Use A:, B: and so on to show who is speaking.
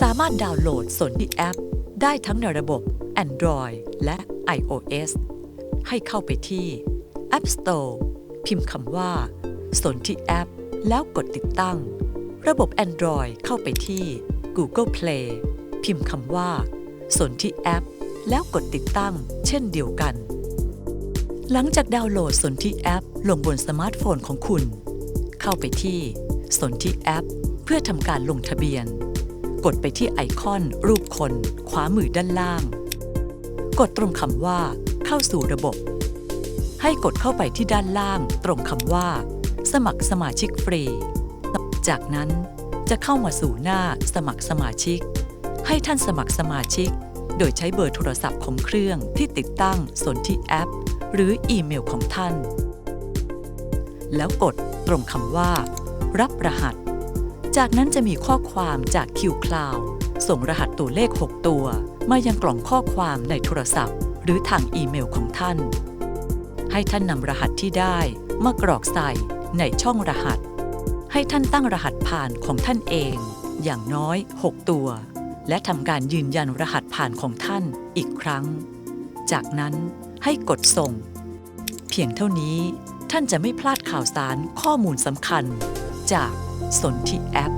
A: สามารถดาวน์โหลดสนธิแอป ได้ทั้งในระบบ Android และ iOS ให้เข้าไปที่ App Store พิมพ์คำว่า สนธิแอป แล้วกดติดตั้ง ระบบ Android เข้าไปที่ Google Play พิมพ์คำว่า สนธิแอป แล้วกดติดตั้ง เช่นเดียวกัน หลังจากดาวน์โหลดสนธิแอป ลงบนสมาร์ทโฟนของคุณ เข้าไปที่ สนธิแอป เพื่อทำการลงทะเบียน กดไปที่ไอคอน รูปคน ขวามือด้านล่าง กดตรงคำว่า เข้าสู่ระบบ ให้กดเข้าไปที่ด้านล่าง ตรงคำว่า สมัครสมาชิกฟรี จากนั้นจะเข้ามาสู่หน้าสมัครสมาชิก ให้ท่านสมัครสมาชิก โดยใช้เบอร์โทรศัพท์ของเครื่องที่ติดตั้งสนที่แอป หรืออีเมลของท่าน แล้วกดตรงคำว่า รับรหัส จากนั้นจะมีข้อความจาก QCloud ส่งรหัสตัวเลข 6 ตัว มายังกล่องข้อความในโทรศัพท์ หรือทางอีเมลของท่าน ให้ท่านนำรหัสที่ได้ มากรอกใส่ในช่องรหัส ให้ท่านตั้งรหัสผ่านของท่านเอง อย่างน้อย 6 ตัว และทำการยืนยันรหัสผ่านของท่านอีกครั้ง จากนั้นให้กดส่ง เพียงเท่านี้ท่านจะไม่พลาดข่าวสารข้อมูลสำคัญ จากสนธิแอป